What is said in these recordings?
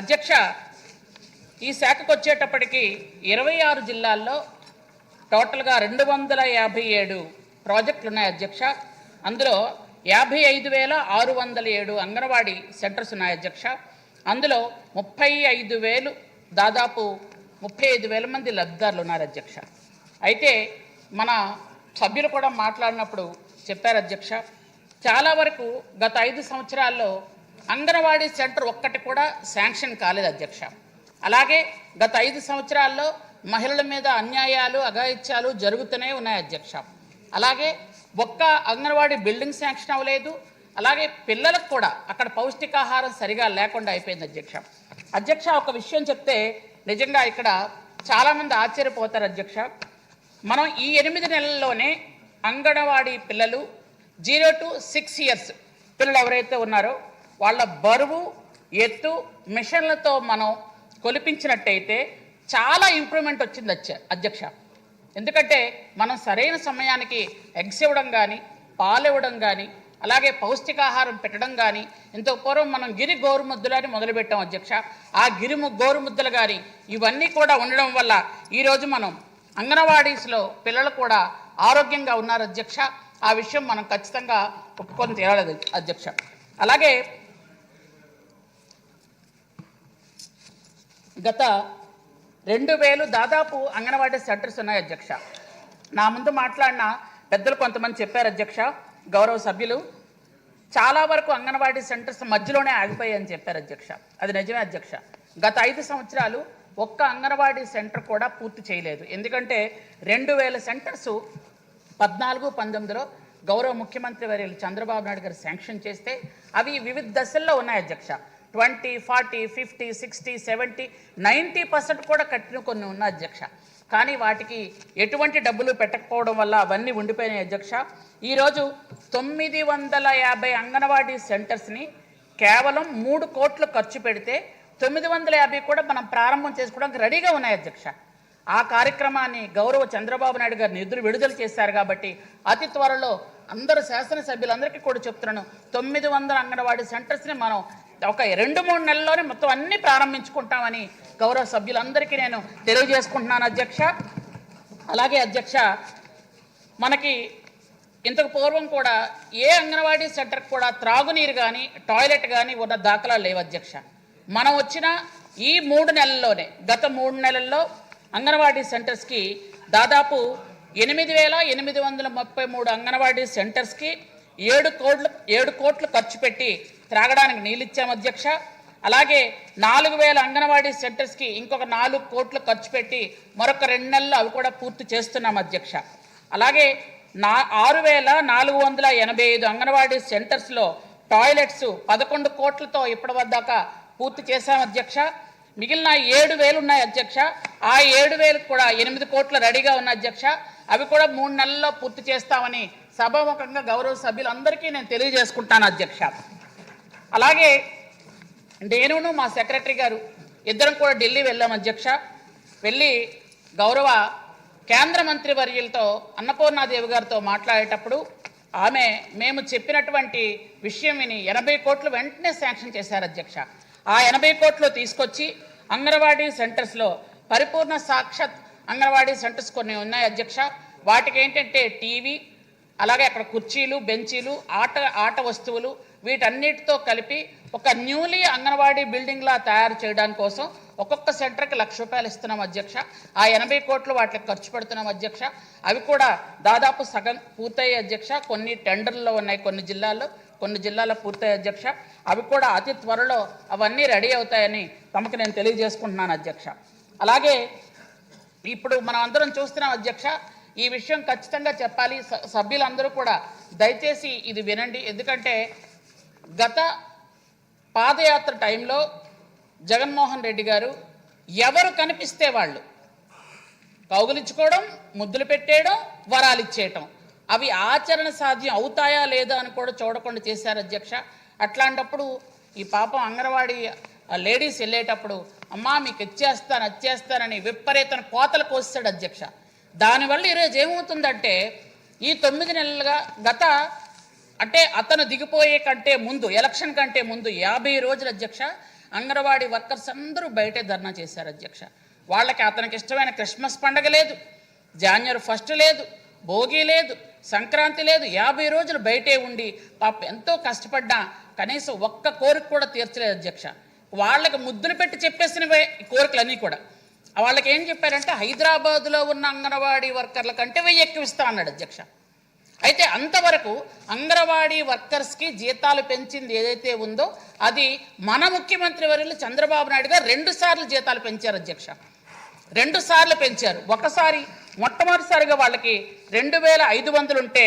అధ్యక్ష ఈ శాఖకు వచ్చేటప్పటికి ఇరవై ఆరు జిల్లాల్లో టోటల్గా రెండు వందల యాభై ఏడు ప్రాజెక్టులు ఉన్నాయి అధ్యక్ష. అందులో యాభై ఐదు వేల ఆరు వందల ఏడు అంగన్వాడీ సెంటర్స్ ఉన్నాయి అధ్యక్ష. అందులో ముప్పై ఐదు వేలు దాదాపు ముప్పై ఐదు వేల మంది లబ్ధిదారులు ఉన్నారు అధ్యక్ష. అయితే మన సభ్యులు కూడా మాట్లాడినప్పుడు చెప్పారు అధ్యక్ష చాలా వరకు గత ఐదు సంవత్సరాల్లో అంగన్వాడీ సెంటర్ ఒక్కటి కూడా శాంక్షన్ కాలేదు అధ్యక్ష. అలాగే గత ఐదు సంవత్సరాల్లో మహిళల మీద అన్యాయాలు అఘాయిత్యాలు జరుగుతూనే ఉన్నాయి అధ్యక్ష. అలాగే ఒక్క అంగన్వాడీ బిల్డింగ్ శాంక్షన్ అవ్వలేదు. అలాగే పిల్లలకు కూడా అక్కడ పౌష్టికాహారం సరిగా లేకుండా అయిపోయింది అధ్యక్ష. అధ్యక్ష ఒక విషయం చెప్తే నిజంగా ఇక్కడ చాలామంది ఆశ్చర్యపోతారు అధ్యక్ష. మనం ఈ ఎనిమిది నెలల్లోనే అంగన్వాడీ పిల్లలు జీరో టు సిక్స్ ఇయర్స్ పిల్లలు ఎవరైతే ఉన్నారో వాళ్ళ బరువు ఎత్తు మిషన్లతో మనం కొలిపించినట్టయితే చాలా ఇంప్రూవ్మెంట్ వచ్చింది అచ్చ అధ్యక్ష. ఎందుకంటే మనం సరైన సమయానికి ఎగ్స్ ఇవ్వడం కానీ పాలు ఇవ్వడం కానీ అలాగే పౌష్టికాహారం పెట్టడం కానీ ఇంతకు పూర్వం మనం గిరి గోరుముద్దులని మొదలుపెట్టాం అధ్యక్ష. ఆ గిరి గోరుముద్దలు కానీ ఇవన్నీ కూడా ఉండడం వల్ల ఈరోజు మనం అంగన్వాడీస్లో పిల్లలు కూడా ఆరోగ్యంగా ఉన్నారు అధ్యక్ష. ఆ విషయం మనం ఖచ్చితంగా ఒప్పుకొని తీరాలి అధ్యక్ష. అలాగే గత రెండు వేలు దాదాపు అంగన్వాడీ సెంటర్స్ ఉన్నాయి అధ్యక్ష. నా ముందు మాట్లాడిన పెద్దలు కొంతమంది చెప్పారు అధ్యక్ష గౌరవ సభ్యులు. చాలా వరకు అంగన్వాడీ సెంటర్స్ మధ్యలోనే ఆగిపోయాయని చెప్పారు అధ్యక్ష. అది నిజమే అధ్యక్ష. గత ఐదు సంవత్సరాలు ఒక్క అంగన్వాడీ సెంటర్ కూడా పూర్తి చేయలేదు. ఎందుకంటే రెండు వేల సెంటర్స్ పద్నాలుగు పంతొమ్మిదిలో గౌరవ ముఖ్యమంత్రి వర్యులు చంద్రబాబు నాయుడు గారు శాంక్షన్ చేస్తే అవి వివిధ దశల్లో ఉన్నాయి అధ్యక్ష. Twenty forty fifty sixty seventy ninety percent కూడా కట్టిన కొన్ని ఉన్న అధ్యక్ష. కానీ వాటికి ఎటువంటి డబ్బులు పెట్టకపోవడం వల్ల అవన్నీ ఉండిపోయినాయి అధ్యక్ష. ఈరోజు తొమ్మిది వందల యాభై అంగన్వాడీ సెంటర్స్ని కేవలం మూడు కోట్లు ఖర్చు పెడితే తొమ్మిది వందల యాభై కూడా మనం ప్రారంభం చేసుకోవడానికి రెడీగా ఉన్నాయి అధ్యక్ష. ఆ కార్యక్రమాన్ని గౌరవ చంద్రబాబు నాయుడు గారు నిధులు విడుదల చేశారు కాబట్టి అతి త్వరలో అందరు శాసనసభ్యులందరికీ కూడా చెప్తున్నాను. తొమ్మిది వందల అంగన్వాడీ సెంటర్స్ని మనం ఒక రెండు మూడు నెలల్లోనే మొత్తం అన్ని ప్రారంభించుకుంటామని గౌరవ సభ్యులందరికీ నేను తెలియజేసుకుంటున్నాను అధ్యక్ష. అలాగే అధ్యక్ష మనకి ఇంతకు పూర్వం కూడా ఏ అంగన్వాడీ సెంటర్కి కూడా త్రాగునీరు కానీ టాయిలెట్ కానీ ఉన్న దాఖలాలు లేవు అధ్యక్ష. మనం వచ్చిన ఈ మూడు నెలల్లోనే గత మూడు నెలల్లో అంగన్వాడీ సెంటర్స్కి దాదాపు ఎనిమిది వేల ఎనిమిది వందల ముప్పై మూడు అంగన్వాడీ సెంటర్స్కి ఏడు కోట్లు ఏడు కోట్లు ఖర్చు పెట్టి త్రాగడానికి నీళ్ళు ఇచ్చాం అధ్యక్ష. అలాగే నాలుగు వేల అంగన్వాడీ సెంటర్స్కి ఇంకొక నాలుగు కోట్లు ఖర్చు పెట్టి మరొక రెండు నెలలు అవి కూడా పూర్తి చేస్తున్నాం అధ్యక్ష. అలాగే నా ఆరు వేల నాలుగు వందల ఎనభై ఐదు అంగన్వాడీ సెంటర్స్లో టాయిలెట్స్ పదకొండు కోట్లతో ఇప్పటివద్దాకా పూర్తి చేశాం అధ్యక్ష. మిగిలిన ఏడు వేలు ఉన్నాయి అధ్యక్ష. ఆ ఏడు వేలకు కూడా ఎనిమిది కోట్లు రెడీగా ఉన్న అధ్యక్ష. అవి కూడా మూడు నెలల్లో పూర్తి చేస్తామని సభాముఖంగా గౌరవ సభ్యులందరికీ నేను తెలియజేసుకుంటాను అధ్యక్ష. అలాగే నేనును మా సెక్రటరీ గారు ఇద్దరం కూడా ఢిల్లీ వెళ్ళాం అధ్యక్ష. వెళ్ళి గౌరవ కేంద్ర మంత్రి వర్యులతో అన్నపూర్ణాదేవి గారితో మాట్లాడేటప్పుడు ఆమె మేము చెప్పినటువంటి విషయం విని ఎనభై కోట్లు వెంటనే శాంక్షన్ చేశారు అధ్యక్ష. ఆ ఎనభై కోట్లు తీసుకొచ్చి అంగన్వాడీ సెంటర్స్లో పరిపూర్ణ సాక్షాత్ అంగన్వాడీ సెంటర్స్ కొన్ని ఉన్నాయి అధ్యక్ష. వాటికి ఏంటంటే టీవీ అలాగే అక్కడ కుర్చీలు బెంచీలు ఆట ఆట వస్తువులు వీటన్నిటితో కలిపి ఒక న్యూలీ అంగన్వాడీ బిల్డింగ్లా తయారు చేయడానికి కోసం ఒక్కొక్క సెంటర్కి లక్ష రూపాయలు ఇస్తున్నాం అధ్యక్ష. ఆ ఎనభై కోట్లు వాటికి ఖర్చు పెడుతున్నాం అధ్యక్ష. అవి కూడా దాదాపు సగం పూర్తయ్యే అధ్యక్ష. కొన్ని టెండర్లో ఉన్నాయి కొన్ని జిల్లాల్లో కొన్ని జిల్లాల్లో పూర్తయ్యే అధ్యక్ష. అవి కూడా అతి త్వరలో అవన్నీ రెడీ అవుతాయని తమకు నేను తెలియజేసుకుంటున్నాను అధ్యక్ష. అలాగే ఇప్పుడు మనం అందరం చూస్తున్నాం అధ్యక్ష ఈ విషయం ఖచ్చితంగా చెప్పాలి. స- సభ్యులందరూ కూడా దయచేసి ఇది వినండి. ఎందుకంటే గత పాదయాత్ర టైంలో జగన్మోహన్ రెడ్డి గారు ఎవరు కనిపిస్తే వాళ్ళు కౌగులించుకోవడం ముద్దులు పెట్టేయడం వరాలు ఇచ్చేయటం. అవి ఆచరణ సాధ్యం అవుతాయా లేదా అని కూడా చూడకుండా చేశారు అధ్యక్ష. అట్లాంటప్పుడు ఈ పాపం అంగన్వాడీ ఆ లేడీస్ వెళ్ళేటప్పుడు అమ్మా మీకు ఇచ్చేస్తాను వచ్చేస్తానని విపరీతన కోతలు కోసాడు అధ్యక్ష. దానివల్ల ఈరోజు ఏమవుతుందంటే ఈ తొమ్మిది నెలలుగా గత అంటే అతను దిగిపోయే కంటే ముందు ఎలక్షన్ కంటే ముందు యాభై రోజుల అధ్యక్ష అంగన్వాడీ వర్కర్స్ అందరూ బయటే ధర్నా చేశారు అధ్యక్ష. వాళ్ళకి అతనికి ఇష్టమైన క్రిస్మస్ పండగ లేదు జాన్వరి ఫస్ట్ లేదు భోగి లేదు సంక్రాంతి లేదు యాభై రోజులు బయటే ఉండి పాప ఎంతో కష్టపడ్డా కనీసం ఒక్క కోరిక కూడా తీర్చలేదు అధ్యక్ష. వాళ్ళకి ముద్దులు పెట్టి చెప్పేసినవే ఈ కోరికలన్నీ కూడా. వాళ్ళకి ఏం చెప్పారంటే హైదరాబాదులో ఉన్న అంగన్వాడీ వర్కర్ల కంటే వెయ్యి ఎక్కువ ఇస్తా అన్నాడు అధ్యక్ష. అయితే అంతవరకు అంగన్వాడీ వర్కర్స్కి జీతాలు పెంచింది ఏదైతే ఉందో అది మన ముఖ్యమంత్రి వర్యులు చంద్రబాబు నాయుడు గారు రెండు సార్లు జీతాలు పెంచారు అధ్యక్ష. రెండు సార్లు పెంచారు. ఒకసారి మొట్టమొదటిసారిగా వాళ్ళకి రెండు వేల ఐదు వందలు ఉంటే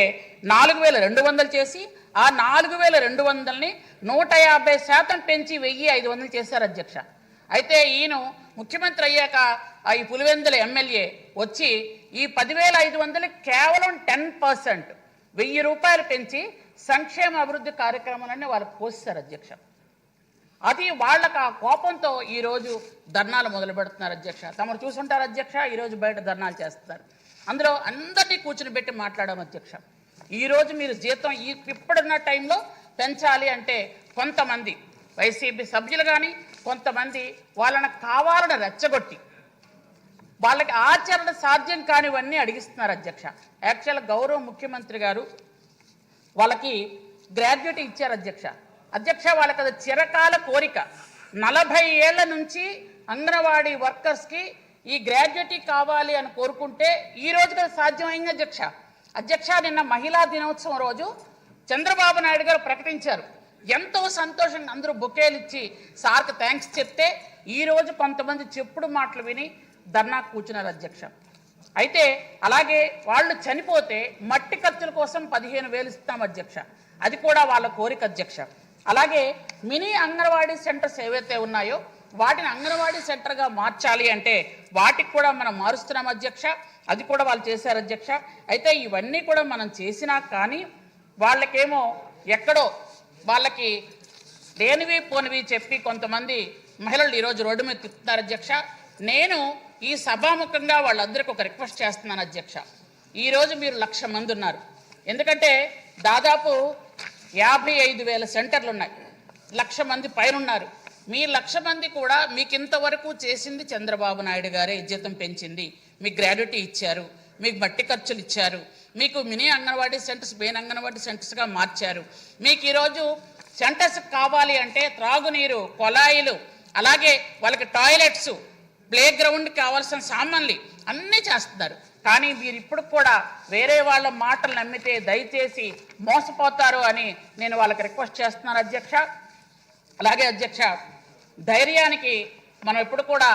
నాలుగు వేల రెండు వందలు చేసి ఆ నాలుగు వేల రెండు వందలని నూట యాభై శాతం పెంచి వెయ్యి ఐదు వందలు చేశారు అధ్యక్ష. అయితే ఈయన ముఖ్యమంత్రి అయ్యాక ఆ ఈ పులివెందుల ఎమ్మెల్యే వచ్చి ఈ పదివేల ఐదు వందలు కేవలం టెన్ పర్సెంట్ వెయ్యి రూపాయలు పెంచి సంక్షేమ అభివృద్ధి కార్యక్రమాలన్నీ వాళ్ళకి పోస్తారు అధ్యక్ష. అది వాళ్ళకు ఆ కోపంతో ఈరోజు ధర్నాలు మొదలు పెడుతున్నారు అధ్యక్ష. తమరు చూసుంటారు అధ్యక్ష ఈరోజు బయట ధర్నాలు చేస్తున్నారు. అందులో అందరినీ కూర్చుని పెట్టి మాట్లాడాం అధ్యక్ష. ఈరోజు మీరు జీతం ఈ ఇప్పుడున్న టైంలో పెంచాలి అంటే కొంతమంది వైసీపీ సభ్యులు కానీ కొంతమంది వాళ్ళని కావాలని రెచ్చగొట్టి వాళ్ళకి ఆచరణ సాధ్యం కానివన్నీ అడిగిస్తున్నారు అధ్యక్ష. యాక్చువల్ గౌరవ ముఖ్యమంత్రి గారు వాళ్ళకి గ్రాడ్యుయేట్ ఇచ్చారు అధ్యక్ష. అధ్యక్ష వాళ్ళకి అది చిరకాల కోరిక. నలభై ఏళ్ళ నుంచి అంగన్వాడీ వర్కర్స్కి ఈ గ్రాడ్యుయేటీ కావాలి అని కోరుకుంటే ఈ రోజు కదా సాధ్యమైంది అధ్యక్ష. అధ్యక్ష నిన్న మహిళా దినోత్సవం రోజు చంద్రబాబు నాయుడు గారు ప్రకటించారు. ఎంతో సంతోషంగా అందరూ బొకేలు ఇచ్చి సార్కి థ్యాంక్స్ చెప్తే ఈరోజు కొంతమంది చెప్పుడు మాటలు విని ధర్నా కూర్చున్నారు అధ్యక్ష. అయితే అలాగే వాళ్ళు చనిపోతే మట్టి ఖర్చుల కోసం పదిహేను వేలు ఇస్తాం అధ్యక్ష. అది కూడా వాళ్ళ కోరిక అధ్యక్ష. అలాగే మినీ అంగన్వాడీ సెంటర్స్ ఏవైతే ఉన్నాయో వాటిని అంగన్వాడీ సెంటర్గా మార్చాలి అంటే వాటికి కూడా మనం మారుస్తున్నాం అధ్యక్ష. అది కూడా వాళ్ళు చేశారు అధ్యక్ష. అయితే ఇవన్నీ కూడా మనం చేసినా కానీ వాళ్ళకేమో ఎక్కడో వాళ్ళకి లేనివి పోనివి చెప్పి కొంతమంది మహిళలు ఈరోజు రోడ్డు మీద తిప్పుతున్నారు అధ్యక్ష. నేను ఈ సభాముఖంగా వాళ్ళందరికీ ఒక రిక్వెస్ట్ చేస్తున్నాను అధ్యక్ష. ఈరోజు మీరు లక్ష మంది ఉన్నారు. ఎందుకంటే దాదాపు యాభై ఐదు వేల సెంటర్లు ఉన్నాయి. లక్ష మంది పైన ఉన్నారు మీ లక్ష మంది కూడా మీకు ఇంతవరకు చేసింది చంద్రబాబు నాయుడు గారే జీతం పెంచింది. మీ గ్రాడ్యుటీ ఇచ్చారు. మీకు బట్టి ఖర్చులు ఇచ్చారు. మీకు mini anganwadi centres main anganwadi సెంటర్స్గా మార్చారు. మీకు ఈరోజు సెంటర్స్ కావాలి అంటే త్రాగునీరు కొలాయిలు అలాగే వాళ్ళకి టాయిలెట్స్ ప్లే గ్రౌండ్ కావాల్సిన సామాన్లు అన్నీ చేస్తున్నారు. కానీ మీరు ఇప్పుడు కూడా వేరే వాళ్ళ మాటలు నమ్మితే దయచేసి మోసపోతారు అని నేను వాళ్ళకి రిక్వెస్ట్ చేస్తున్నాను అధ్యక్ష. అలాగే అధ్యక్ష ధైర్యానికి మనం ఎప్పుడు కూడా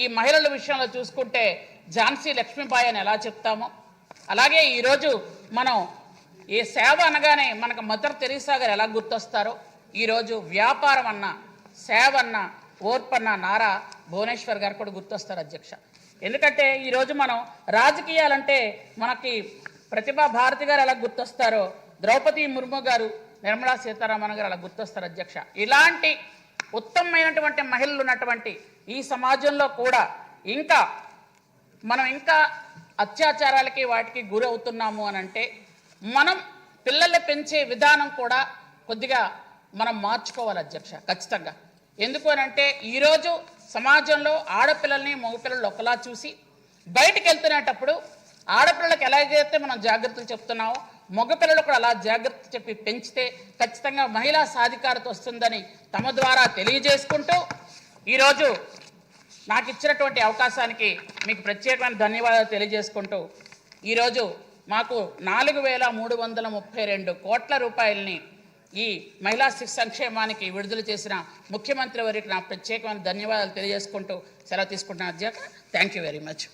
ఈ మహిళల విషయంలో చూసుకుంటే ఝాన్సీ లక్ష్మీబాయి అని ఎలా చెప్తామో. అలాగే ఈరోజు మనం ఏ సేవ అనగానే మనకు మదర్ తెరీసా గారు ఎలా గుర్తొస్తారో. ఈరోజు వ్యాపారం అన్న సేవ అన్న ఓర్పన్న నారా భువనేశ్వర్ గారు కూడా గుర్తొస్తారు అధ్యక్ష. ఎందుకంటే ఈరోజు మనం రాజకీయాలంటే మనకి ప్రతిభా భారతి గారు ఎలా గుర్తొస్తారో ద్రౌపది ముర్ము గారు నిర్మలా సీతారామన్ గారు అలా గుర్తొస్తారు అధ్యక్ష. ఇలాంటి ఉత్తమమైనటువంటి మహిళలు ఉన్నటువంటి ఈ సమాజంలో కూడా ఇంకా మనం ఇంకా అత్యాచారాలకి వాటికి గురి అవుతున్నాము అని అంటే మనం పిల్లల్ని పెంచే విధానం కూడా కొద్దిగా మనం మార్చుకోవాలి అధ్యక్ష ఖచ్చితంగా. ఎందుకు అని అంటే ఈరోజు సమాజంలో ఆడపిల్లల్ని మగపిల్లలు ఒకలా చూసి బయటికి వెళ్తున్నప్పుడు ఆడపిల్లలకు ఎలాగైతే మనం జాగ్రత్తలు చెప్తున్నామో మగపిల్లలు కూడా అలా జాగ్రత్త చెప్పి పెంచితే ఖచ్చితంగా మహిళా సాధికారత వస్తుందని తమ ద్వారా తెలియజేసుకుంటూ ఈరోజు నాకు ఇచ్చినటువంటి అవకాశానికి మీకు ప్రత్యేకమైన ధన్యవాదాలు తెలియజేసుకుంటూ ఈరోజు మాకు నాలుగు వేల మూడు వందల ముప్పై రెండు కోట్ల రూపాయలని ఈ మహిళా శిశు సంక్షేమానికి విడుదల చేసిన ముఖ్యమంత్రి వారికి నా ప్రత్యేకమైన ధన్యవాదాలు తెలియజేసుకుంటూ సెలవు తీసుకుంటున్నాను. అధ్యక్ష థ్యాంక్ యూ వెరీ మచ్